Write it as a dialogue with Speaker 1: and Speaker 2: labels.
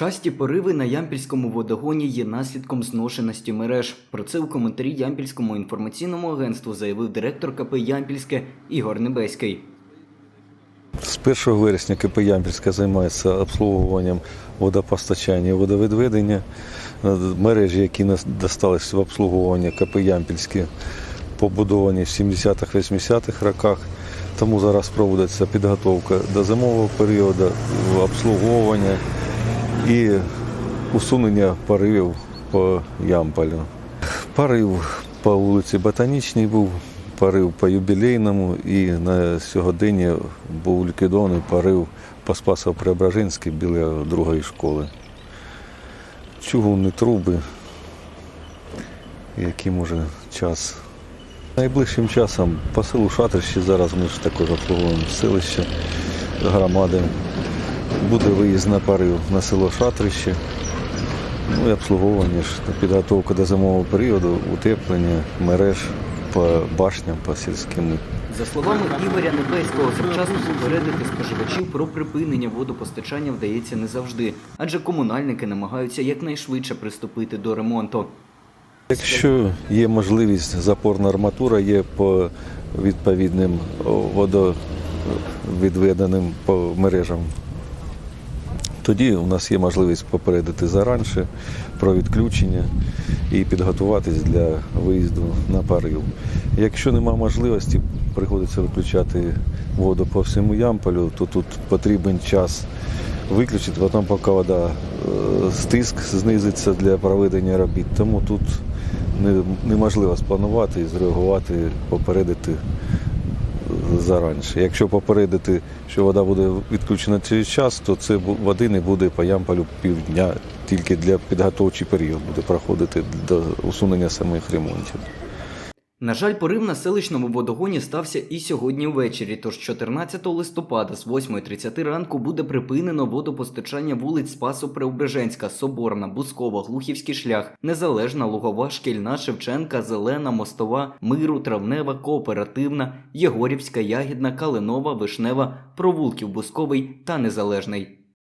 Speaker 1: Часті пориви на Ямпільському водогоні є наслідком зношеності мереж. Про це у коментарі Ямпільському інформаційному агентству заявив директор КП Ямпільське Ігор Небеський.
Speaker 2: З 1 вересня КП Ямпільська займається обслуговуванням водопостачання і водовідведення. Мережі, які достались в обслуговування КП Ямпільське, побудовані в 70-х-80-х роках. Тому зараз проводиться підготовка до зимового періоду, обслуговування і усунення поривів по Ямполю. Порив по вулиці Ботанічній був, порив по юбілейному і на сьогодення був ліквідований порив по Спасо-Преображенській біля другої школи. Чугунні труби, який може час. Найближчим часом по селу Шатрище, зараз ми ж також обслуговуємо селище громади. Буде виїзд на порив на село Шатрище. Ну і обслуговування ж, підготовка до зимового періоду, утеплення мереж по башням, по сільським.
Speaker 1: За словами Ігоря Небеського, завчасно попередити споживачів про припинення водопостачання вдається не завжди, адже комунальники намагаються якнайшвидше приступити до ремонту.
Speaker 2: Якщо є можливість, запорна арматура є по відповідним водовідведеним по мережам. Тоді у нас є можливість попередити заранше про відключення і підготуватись для виїзду на парив. Якщо нема можливості, приходиться виключати воду по всьому ямполю, то тут потрібен час виключити, потім поки вода е, стиск знизиться для проведення робіт. Тому тут неможливо спланувати і зреагувати, попередити зараніше. Якщо попередити, що вода буде відключена через час, то це води не буде по ямполю півдня, тільки для підготовчий період буде проходити до усунення самих ремонтів.
Speaker 1: На жаль, порив на селищному водогоні стався і сьогодні ввечері. Тож 14 листопада з 8.30 ранку буде припинено водопостачання вулиць Спасо Преображенська, Соборна, Бускова, Глухівський шлях, Незалежна, Лугова, Шкільна, Шевченка, Зелена, Мостова, Миру, Травнева, Кооперативна, Єгорівська, Ягідна, Калинова, Вишнева, Провулків Бусковий та Незалежний.